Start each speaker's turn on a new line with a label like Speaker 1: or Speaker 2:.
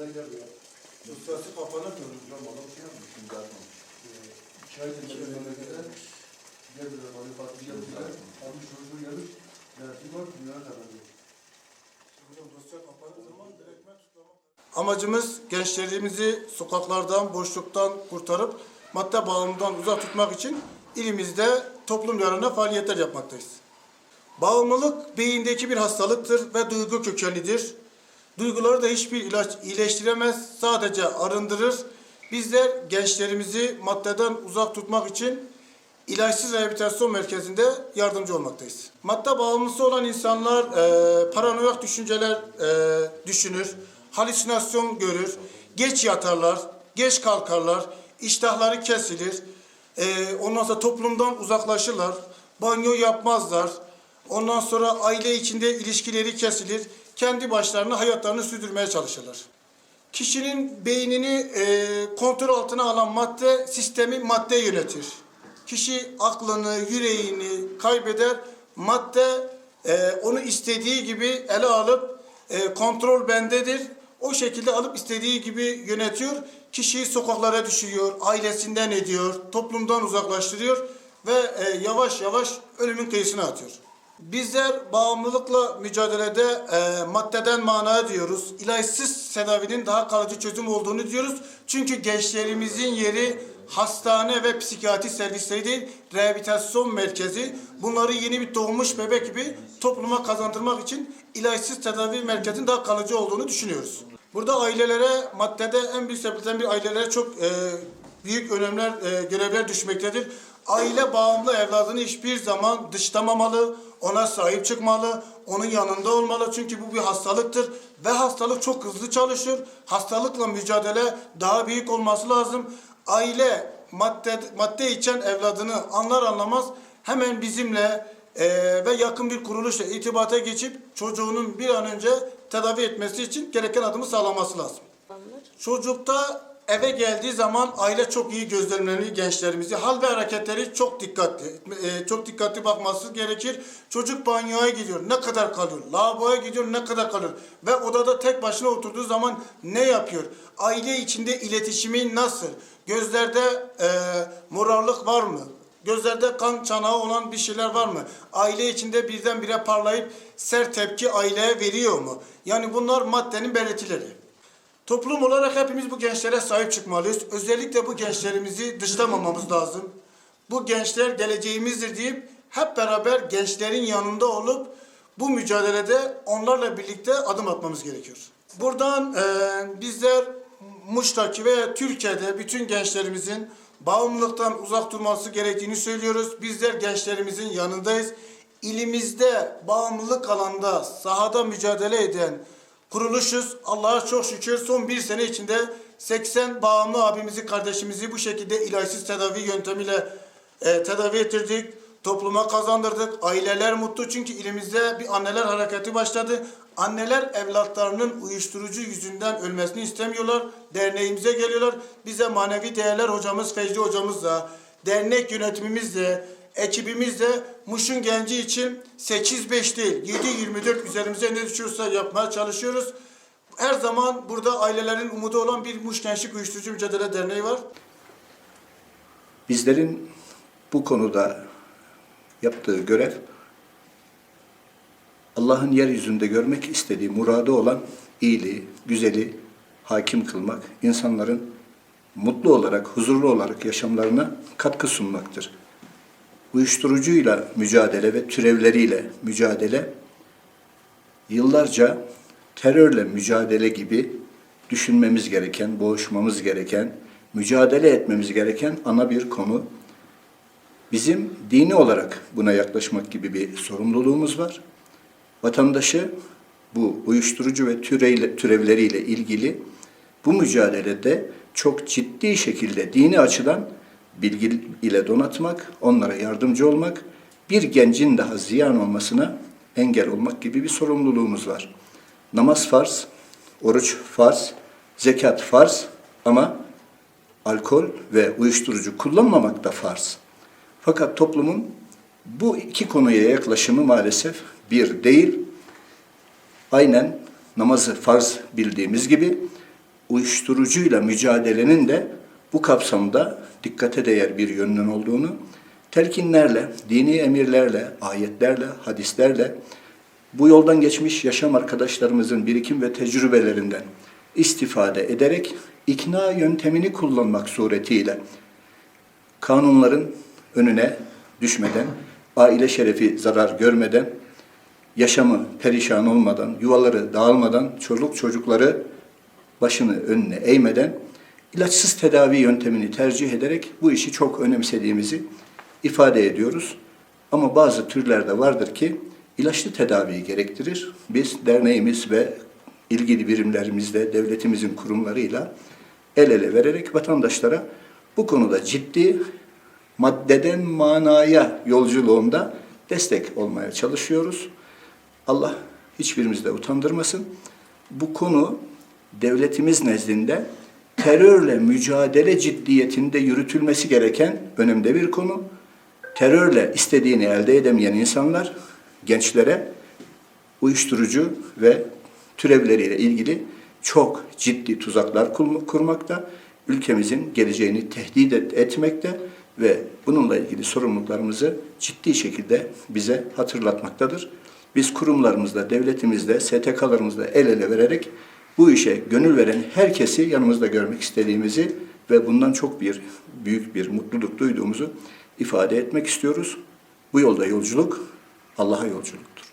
Speaker 1: da gel ya. Ustası kapanamıyoruz ya. Bana bir şey yapmış.
Speaker 2: Şimdi atmam.
Speaker 1: İki ay gel memlekete. Gel buraya bana fatih geldiler. Abi çocuğu gelir. Dersi var. Dünya kadar yok. Amacımız gençlerimizi sokaklardan, boşluktan kurtarıp madde bağımlılığından uzak tutmak için ilimizde toplum yararına faaliyetler yapmaktayız. Bağımlılık beyindeki bir hastalıktır ve duygu kökenlidir. Duyguları da hiçbir ilaç iyileştiremez, sadece arındırır. Bizler gençlerimizi maddeden uzak tutmak için ilaçsız rehabilitasyon merkezinde yardımcı olmaktayız. Madde bağımlısı olan insanlar e, paranoyak düşünceler e, düşünür, halüsinasyon görür, geç yatarlar, geç kalkarlar, iştahları kesilir, e, ondan sonra toplumdan uzaklaşırlar, banyo yapmazlar, ondan sonra aile içinde ilişkileri kesilir, kendi başlarına hayatlarını sürdürmeye çalışırlar. Kişinin beynini e, kontrol altına alan madde sistemi madde yönetir. Kişi aklını, yüreğini kaybeder. Madde e, onu istediği gibi ele alıp e, kontrol bendedir. O şekilde alıp istediği gibi yönetiyor. Kişiyi sokaklara düşürüyor, ailesinden ediyor, toplumdan uzaklaştırıyor ve e, yavaş yavaş ölümün kıyısına atıyor. Bizler bağımlılıkla mücadelede e, maddeden manaya diyoruz. İlaçsız tedavinin daha kalıcı çözüm olduğunu diyoruz. Çünkü gençlerimizin yeri hastane ve psikiyatri servisleri değil, rehabilitasyon merkezi. Bunları yeni bir doğmuş bebek gibi topluma kazandırmak için ilaçsız tedavi merkezinin daha kalıcı olduğunu düşünüyoruz. Burada ailelere, maddede en büyük sebeplerden bir ailelere çok e, büyük önemler, e, görevler düşmektedir. Aile bağımlı evladını hiçbir zaman dışlamamalı, ona sahip çıkmalı, onun yanında olmalı. Çünkü bu bir hastalıktır ve hastalık çok hızlı çalışır. Hastalıkla mücadele daha büyük olması lazım. Aile madde, madde içen evladını anlar anlamaz hemen bizimle e, ve yakın bir kuruluşla irtibata geçip çocuğunun bir an önce tedavi etmesi için gereken adımı sağlaması lazım. Çocukta eve geldiği zaman aile çok iyi gözlemlemeli gençlerimizi. Hal ve hareketleri çok dikkatli. e, çok dikkatli bakması gerekir. Çocuk banyoya gidiyor. Ne kadar kalıyor? Lavaboya gidiyor. Ne kadar kalıyor? Ve odada tek başına oturduğu zaman ne yapıyor? Aile içinde iletişimi nasıl? Gözlerde e, morarlık var mı? Gözlerde kan çanağı olan bir şeyler var mı? Aile içinde birdenbire parlayıp sert tepki aileye veriyor mu? Yani bunlar maddenin belirtileri. Toplum olarak hepimiz bu gençlere sahip çıkmalıyız. Özellikle bu gençlerimizi dışlamamamız lazım. Bu gençler geleceğimizdir deyip hep beraber gençlerin yanında olup bu mücadelede onlarla birlikte adım atmamız gerekiyor. Buradan eee, bizler Muş'taki ve Türkiye'de bütün gençlerimizin bağımlılıktan uzak durması gerektiğini söylüyoruz. Bizler gençlerimizin yanındayız. İlimizde bağımlılık alanda sahada mücadele eden kuruluşuz. Allah'a çok şükür son bir sene içinde 80 bağımlı abimizi, kardeşimizi bu şekilde ilaçsız tedavi yöntemiyle e, tedavi ettirdik. Topluma kazandırdık. Aileler mutlu çünkü ilimizde bir anneler hareketi başladı. Anneler evlatlarının uyuşturucu yüzünden ölmesini istemiyorlar. Derneğimize geliyorlar. Bize manevi değerler hocamız Fecri hocamızla, dernek yönetimimizle, ekibimizle Muş'un genci için 8-5 değil 7-24 üzerimize ne düşüyorsa yapmaya çalışıyoruz. Her zaman burada ailelerin umudu olan bir Muş Gençlik Uyuşturucu Mücadele Derneği var.
Speaker 2: Bizlerin bu konuda yaptığı görev Allah'ın yeryüzünde görmek istediği muradı olan iyiliği, güzeli hakim kılmak, insanların mutlu olarak, huzurlu olarak yaşamlarına katkı sunmaktır. Uyuşturucuyla mücadele ve türevleriyle mücadele yıllarca terörle mücadele gibi düşünmemiz gereken, boğuşmamız gereken, mücadele etmemiz gereken ana bir konu. Bizim dini olarak buna yaklaşmak gibi bir sorumluluğumuz var. Vatandaşı bu uyuşturucu ve türeyle, türevleriyle ilgili bu mücadelede çok ciddi şekilde dini açıdan bilgi ile donatmak, onlara yardımcı olmak, bir gencin daha ziyan olmasına engel olmak gibi bir sorumluluğumuz var. Namaz farz, oruç farz, zekat farz ama alkol ve uyuşturucu kullanmamak da farz. Fakat toplumun bu iki konuya yaklaşımı maalesef bir değil. Aynen namazı farz bildiğimiz gibi uyuşturucuyla mücadelenin de bu kapsamda dikkate değer bir yönünün olduğunu, telkinlerle, dini emirlerle, ayetlerle, hadislerle, bu yoldan geçmiş yaşam arkadaşlarımızın birikim ve tecrübelerinden istifade ederek ikna yöntemini kullanmak suretiyle kanunların önüne düşmeden, aile şerefi zarar görmeden, yaşamı perişan olmadan, yuvaları dağılmadan, çocuk çocukları başını önüne eğmeden ilaçsız tedavi yöntemini tercih ederek bu işi çok önemsediğimizi ifade ediyoruz. Ama bazı türlerde vardır ki ilaçlı tedaviyi gerektirir. Biz derneğimiz ve ilgili birimlerimizle, devletimizin kurumlarıyla el ele vererek vatandaşlara bu konuda ciddi maddeden manaya yolculuğunda destek olmaya çalışıyoruz. Allah hiçbirimizi de utandırmasın. Bu konu devletimiz nezdinde terörle mücadele ciddiyetinde yürütülmesi gereken önemli bir konu. Terörle istediğini elde edemeyen insanlar gençlere uyuşturucu ve türevleriyle ilgili çok ciddi tuzaklar kur- kurmakta, ülkemizin geleceğini tehdit et- etmekte ve bununla ilgili sorumluluklarımızı ciddi şekilde bize hatırlatmaktadır. Biz kurumlarımızda, devletimizde, STK'larımızda el ele vererek bu işe gönül veren herkesi yanımızda görmek istediğimizi ve bundan çok bir büyük bir mutluluk duyduğumuzu ifade etmek istiyoruz. Bu yolda yolculuk Allah'a yolculuktur.